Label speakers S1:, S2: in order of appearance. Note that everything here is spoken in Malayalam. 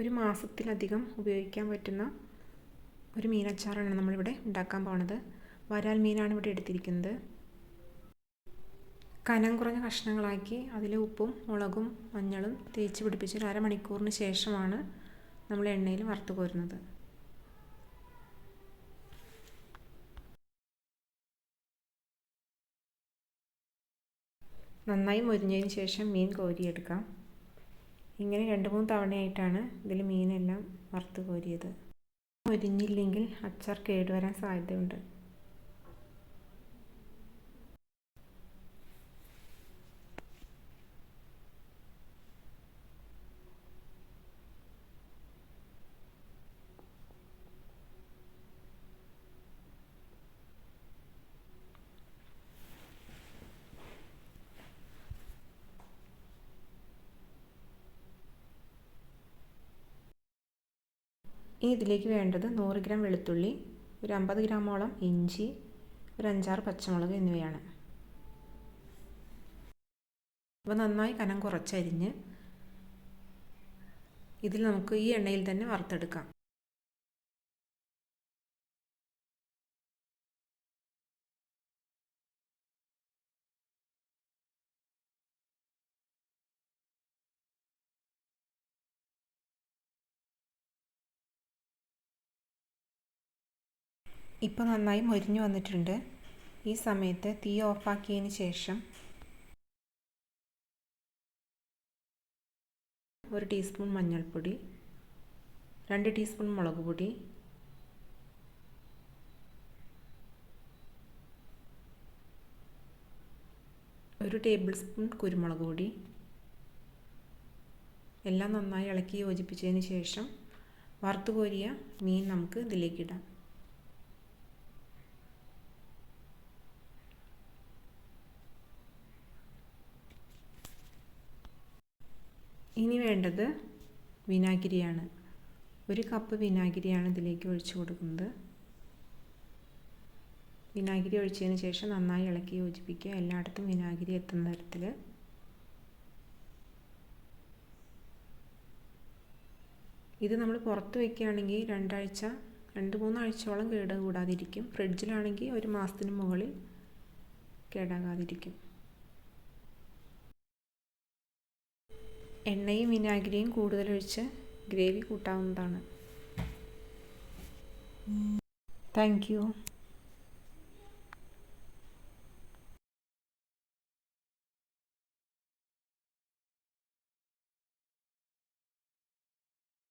S1: ഒരു മാസത്തിലധികം ഉപയോഗിക്കാൻ പറ്റുന്ന ഒരു മീനച്ചാറാണ് നമ്മളിവിടെ ഉണ്ടാക്കാൻ പോണത്. വരാൽ മീനാണ് ഇവിടെ എടുത്തിരിക്കുന്നത്. കനം കുറഞ്ഞ കഷ്ണങ്ങളാക്കി അതിൽ ഉപ്പും മുളകും മഞ്ഞളും തേച്ച് പിടിപ്പിച്ച് ഒരു അരമണിക്കൂറിന് ശേഷമാണ് നമ്മൾ എണ്ണയിൽ വറുത്ത് കോരുന്നത്. നന്നായി മൊരിഞ്ഞതിന് ശേഷം മീൻ കോരിയെടുക്കാം. ഇങ്ങനെ രണ്ട് മൂന്ന് തവണയായിട്ടാണ് ഇതിൽ മീനെല്ലാം വറുത്ത് കോരിയത്. മൊരിഞ്ഞില്ലെങ്കിൽ അച്ചാർ കേടുവരാൻ സാധ്യതയുണ്ട്. ഇനി ഇതിലേക്ക് വേണ്ടത് നൂറ് ഗ്രാം വെളുത്തുള്ളി ഒരു അമ്പത് ഗ്രാമോളം ഇഞ്ചി ഒരു അഞ്ചാറ് പച്ചമുളക് എന്നിവയാണ്. അപ്പോൾ നന്നായി കനം കുറച്ചരിഞ്ഞ് ഇതിൽ നമുക്ക് ഈ എണ്ണയിൽ തന്നെ വറുത്തെടുക്കാം. ഇപ്പോൾ നന്നായി മൊരിഞ്ഞു വന്നിട്ടുണ്ട്. ഈ സമയത്ത് തീ ഓഫാക്കിയതിന് ശേഷം ഒരു ടീസ്പൂൺ മഞ്ഞൾപ്പൊടി രണ്ട് ടീസ്പൂൺ മുളക് പൊടി ഒരു ടേബിൾ സ്പൂൺ കുരുമുളക് പൊടി. എല്ലാം നന്നായി ഇളക്കി യോജിപ്പിച്ചതിന് ശേഷം വറുത്തു കോരിയ മീൻ നമുക്ക് ഇതിലേക്ക് ഇനി വേണ്ടത് വിനാഗിരിയാണ്. ഒരു കപ്പ് വിനാഗിരിയാണ് ഇതിലേക്ക് ഒഴിച്ചു കൊടുക്കുന്നത്. വിനാഗിരി ഒഴിച്ചതിന് ശേഷം നന്നായി ഇളക്കി യോജിപ്പിക്കുക. എല്ലായിടത്തും വിനാഗിരി എത്തുന്ന തരത്തിൽ ഇത് നമ്മൾ പുറത്ത് വയ്ക്കുകയാണെങ്കിൽ രണ്ടാഴ്ച രണ്ട് മൂന്നാഴ്ചയോളം കേട് കൂടാതിരിക്കും ഫ്രിഡ്ജിലാണെങ്കിൽ ഒരു മാസത്തിന് മുകളിൽ കേടാകാതിരിക്കും. എണ്ണയും വിനാഗിരിയും കൂടുതലൊഴിച്ച് ഗ്രേവി കൂട്ടാവുന്നതാണ്. Thank you